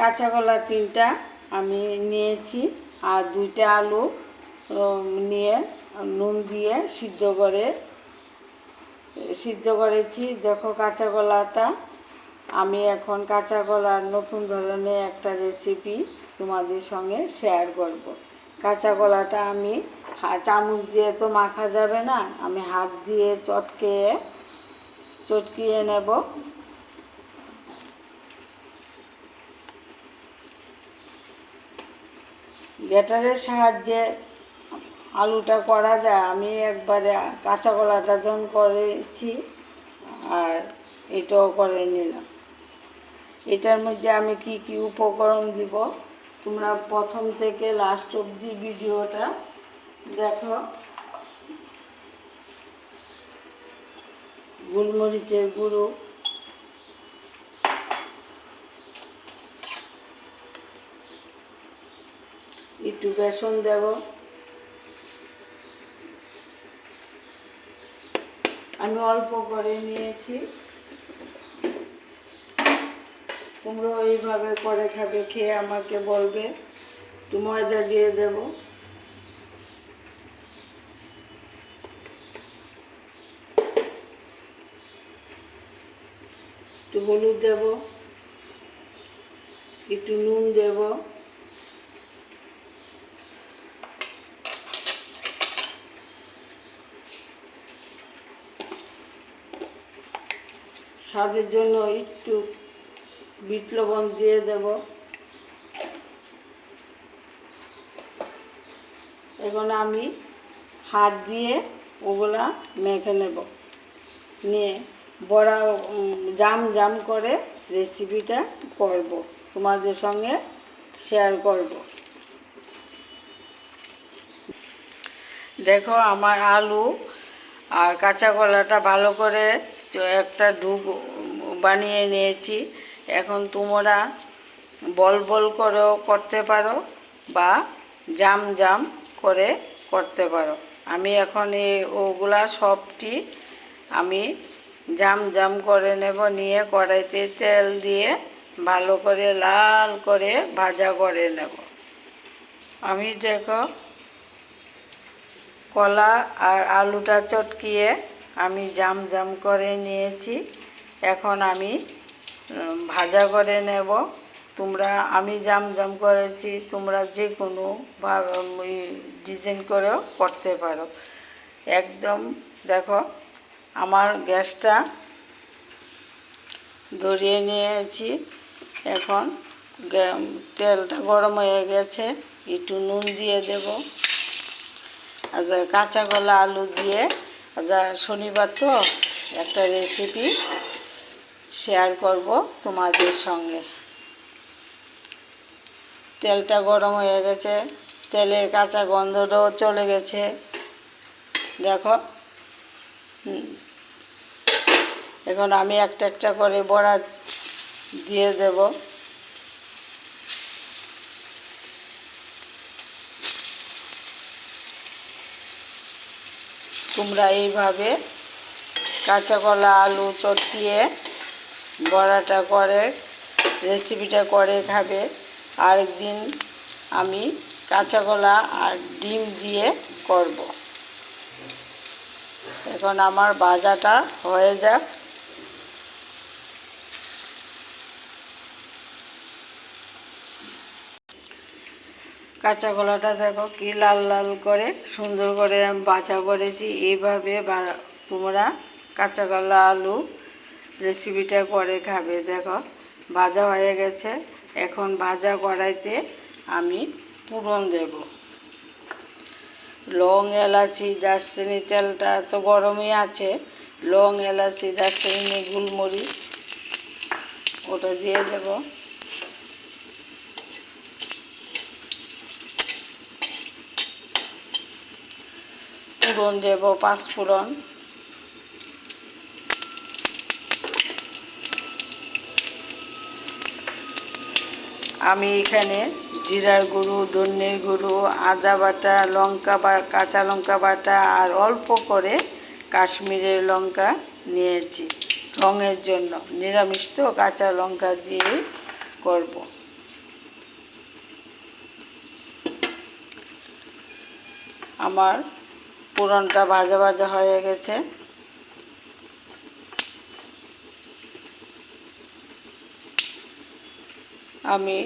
কাঁচা কলা তিনটা আমি নিয়েছি আর দুইটা আলু নিয়ে নুন দিয়ে সিদ্ধ করে, সিদ্ধ করেছি। দেখো কাঁচা কলাটা আমি এখন কাঁচা কলার নতুন ধরনের একটা রেসিপি তোমাদের সঙ্গে শেয়ার করব। কাঁচা কলাটা আমি চামচ দিয়ে তো মাখা যাবে না। আমি হাত দিয়ে চটকে, চটকিয়ে নেব। গ্যাটারের সাহায্যে আলুটা করা যায়। আমি একবারে কাঁচা কলাটা যখন করেছি আর এটাও করে নিলাম। এটার মধ্যে আমি কি কি উপকরণ দিব? তোমরা প্রথম থেকে লাস্ট অবধি ভিডিওটা দেখো। গোলমরিচের গুঁড়ো একটু বেসন দেব। আমি অল্প করে নিয়েছি। তোমরা এইভাবে করে খাবে, খেয়ে আমাকে বলবে। একটু ময়দা দিয়ে দেব। একটু হলুদ দেব। একটু নুন দেব। স্বাদের জন্য একটু বিট লবণ দিয়ে দেব। এখন আমি হাত দিয়ে ওগুলা মেখে নেব। নিয়ে বড়া জাম জাম করে রেসিপিটা করব। তোমাদের সঙ্গে শেয়ার করব। দেখো আমার আলু আর কাঁচা কলাটা ভালো করে একটা ডুব বানিয়ে নিয়েছি। এখন তোমরা বল বল করেও করতে পারো বা জাম জাম করে করতে পারো। আমি এখন এই ওগুলা সবটি আমি জাম জাম করে নেব, নিয়ে কড়াইতে তেল দিয়ে ভালো করে লাল করে ভাজা করে নেব। আমি দেখো কলা আর আলুটা চটকিয়ে আমি জাম জাম করে নিয়েছি। এখন আমি ভাজা করে নেব। তোমরা, আমি জাম জাম করেছি, তোমরা যে কোনো ডিজাইন করেও করতে পারো। একদম, দেখো, আমার গ্যাসটা ধরিয়ে নিয়েছি। এখন তেলটা গরম হয়ে গেছে, একটু নুন দিয়ে দেবো। আচ্ছা কাঁচা কলা আলু দিয়ে আচ্ছা শনিবার তো একটা রেসিপি শেয়ার করব তোমাদের সঙ্গে। তেলটা গরম হয়ে গেছে, তেলের কাঁচা গন্ধটাও চলে গেছে। দেখো এখন আমি একটা একটা করে বড়া দিয়ে দেব। তোমরা এইভাবে কাঁচা কলা, আলু চটকিয়ে বড়াটা করে রেসিপিটা করে খাবে। আরেকদিন আমি কাঁচা কলা আর ডিম দিয়ে করব। এখন আমার বাজাটা হয়ে যাক। কাঁচা কলাটা দেখো কি লাল লাল করে সুন্দর করে বাছা করেছি। এইভাবে তোমরা কাঁচা কলা, আলু রেসিপিটা করে খাবে। দেখো, ভাজা হয়ে গেছে। এখন ভাজা কড়াইতে আমি পুরন দেব। লং এলাচি, দারচিনি তেলটা তো গরমই আছে। লং এলাচি, দারচিনি, গোলমরিচ, ওটা দিয়ে দেবো। ফুরন দেব, পাঁচ ফুরন আমি এখানে জিরার গুঁড়ো ধনের গুঁড়ো, আদা বাটা, লঙ্কা বা, কাঁচা লঙ্কা বাটা আর অল্প করে কাশ্মীরের লঙ্কা নিয়েছি রঙের জন্য। নিরামিষ তো, কাঁচা লঙ্কা দিয়ে করব। আমার পুরনটা ভাজা ভাজা হয়ে গেছে। আমি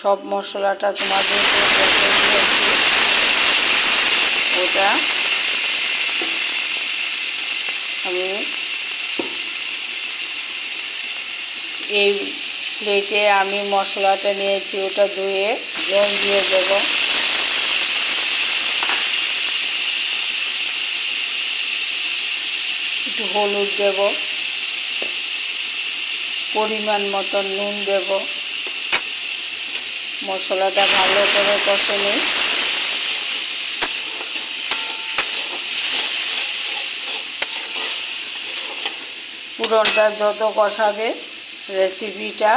সব মশলাটা দিয়েছি। ওটা আমি এই প্লেটে আমি মশলাটা নিয়েছি, ওটা ধুয়ে জল দিয়ে দেবো। একটু হলুদ দেব, পরিমাণ মতন নুন দেব। মশলাটা ভালো করে কষে নিই। পুরনটা যত কষাবে রেসিপিটা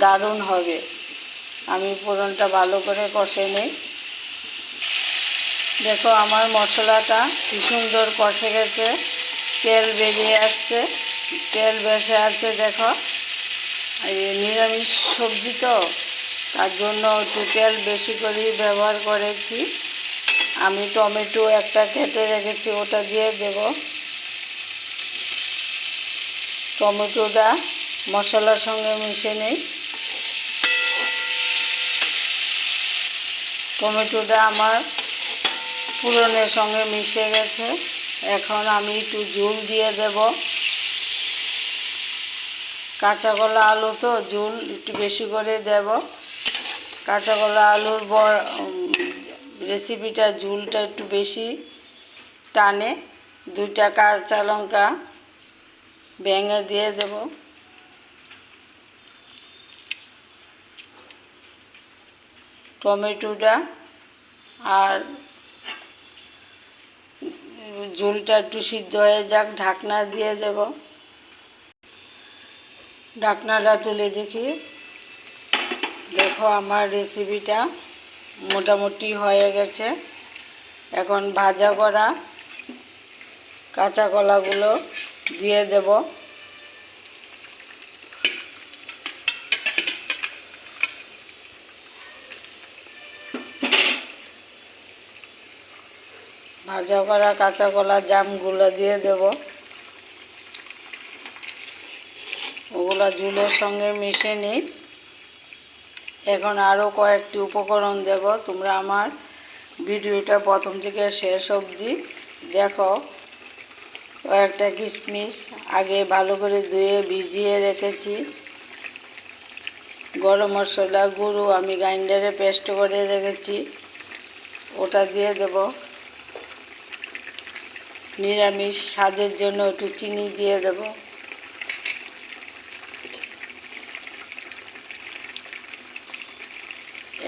দারুণ হবে। আমি পুরনটা ভালো করে কষে নিই। দেখো আমার মশলাটা কি সুন্দর কষে গেছে। তেল বেরিয়ে আসছে। তেল বেসে আছে, দেখো। নিরামিষ সবজি তো, তার জন্য একটু তেল বেশি করেই ব্যবহার করেছি। আমি টমেটো একটা কেটে রেখেছি, ওটা দিয়ে দেব। টমেটোটা মশলার সঙ্গে মিশে নেই। টমেটোটা আমার পুরনের সঙ্গে মিশে গেছে। এখন আমি একটু ঝুল দিয়ে দেব। কাঁচা কলা আলু তো ঝুল একটু বেশি করে দেব। কাঁচা কলা আলুর রেসিপিটা ঝুলটা একটু বেশি টানে। দুইটা কাঁচা লঙ্কা ভেঙে দিয়ে দেব। টমেটোটা আর ঝোলটা একটু সিদ্ধ হয়ে যাক, ঢাকনা দিয়ে দেব। ঢাকনাটা তুলে দেখি। দেখো আমার রেসিপিটা মোটামুটি হয়ে গেছে। এখন ভাজা করা কাঁচা কলাগুলো দিয়ে দেব। ভাজা করা কাঁচা কলা জামগুলো দিয়ে দেব। ওগুলো ঝুলের সঙ্গে মিশে নিই। এখন আরও কয়েকটি উপকরণ দেব। তোমরা আমার ভিডিওটা প্রথম থেকে শেষ অবধি দেখো। কয়েকটা কিশমিশ আগে ভালো করে ধুয়ে ভিজিয়ে রেখেছি। গরম মশলা, গুঁড়ো আমি গ্রাইন্ডারে পেস্ট করে রেখেছি। ওটা দিয়ে দেবো। নিরামিষ স্বাদের জন্য একটু চিনি দিয়ে দেব।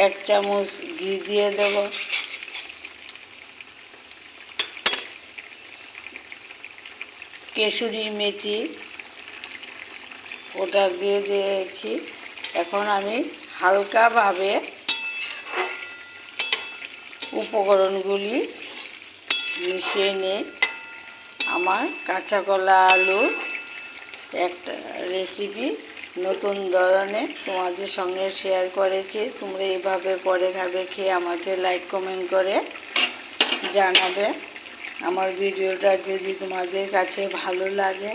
এক চামচ ঘি দিয়ে দেব। কেশুরি, মেথি, ওটা দিয়ে দিয়েছি। এখন আমি হালকাভাবে উপকরণগুলি মিশিয়ে নিয়ে আমার কাঁচা কলা আলু একটা রেসিপি নতুন ধরনের তোমাদের সঙ্গে শেয়ার করেছি। তোমরা এভাবে করে খাবে, খেয়ে আমাকে লাইক কমেন্ট করে জানাবে। আমার ভিডিওটা যদি তোমাদের কাছে ভালো লাগে,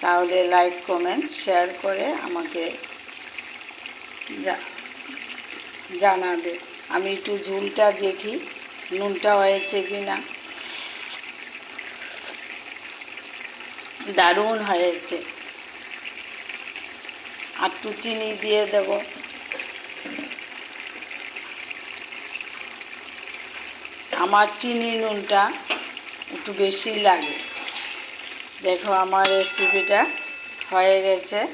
তাহলে লাইক কমেন্ট শেয়ার করে আমাকে জানাবে। আমি একটু ঝুলটা দেখি, নুনটা হয়েছে কি না দারুণ হয়েছে। একটু চিনি দিয়ে দেব। আমার চিনি নুনটা একটু বেশি লাগে। দেখো আমার রেসিপিটা হয়ে গেছে।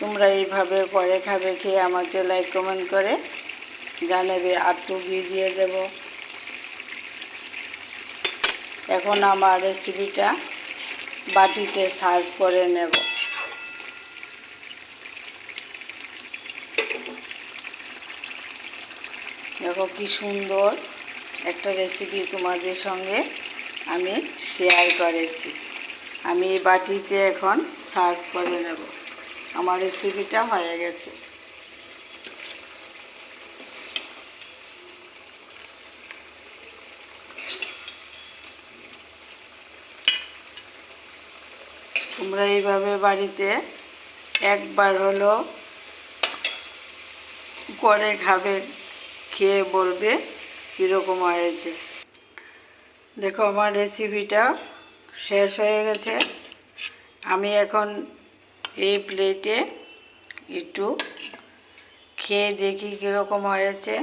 তোমরা এইভাবে করে খাবে, খেয়ে আমাকে লাইক কমেন্ট করে জানাবে। আটটু ঘি দিয়ে দেব। এখন আমার রেসিপিটা বাটিতে সার্ভ করে নেব। দেখো কি সুন্দর একটা রেসিপি তোমাদের সঙ্গে আমি শেয়ার করেছি। আমি এই বাটিতে এখন সার্ভ করে নেব। আমার রেসিপিটা হয়ে গেছে। তোমরা এইভাবে বাড়িতে একবার হলো করে খাবে, খেয়ে বলবে কীরকম হয়েছে। দেখো আমার রেসিপিটা শেষ হয়ে গেছে। আমি এখন এই প্লেটে একটু খেয়ে দেখি কীরকম হয়েছে।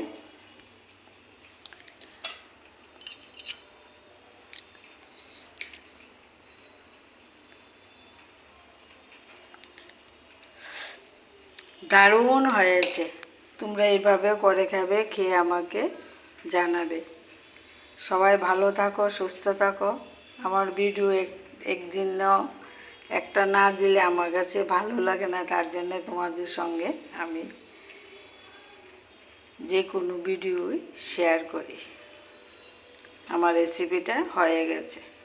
দারুণ হয়েছে। তোমরা এইভাবে করে খাবে, খেয়ে আমাকে জানাবে। সবাই ভালো থাকো, সুস্থ থাকো। আমার ভিডিও এক, একদিন ন- একটা না দিলে আমার কাছে ভালো লাগে না, তার জন্য তোমাদের সঙ্গে আমি যে কোনো ভিডিওই শেয়ার করি। আমার রেসিপিটা হয়ে গেছে।